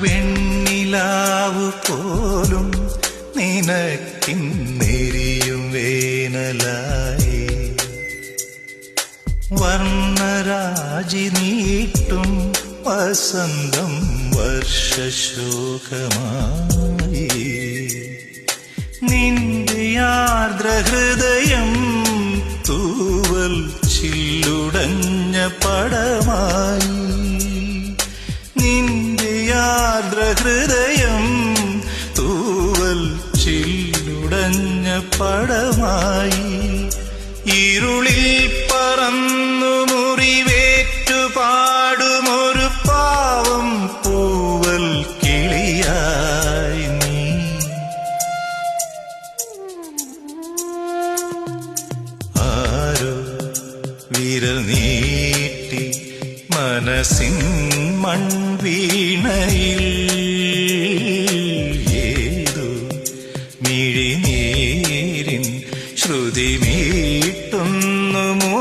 വെണ്ണിലാവ് പോലും നിനക്കിന്നെരിയും വേനലായി. വർണരാജി നീട്ടും വസന്തം വർഷശോകമായി. നിന്റെ ആർദ്രഹൃദയം തൂവൽ ചില്ലുടഞ്ഞ പടമായി. ആർദ്രഹൃദയം തൂവൽ ചില്ലുടഞ്ഞ പടമായി ഇരുളിൽ പറന്നു മുറിവേറ്റു പാടുമൊരു പാവം പൂവൽ കിളിയായി നീ. ആരോ വിരൽ നീട്ടി മനസ്സിൻ മൺവീണയിൽ ഏതു മിഴിനീരിൻ ശ്രുതി മീട്ടുന്നുമോ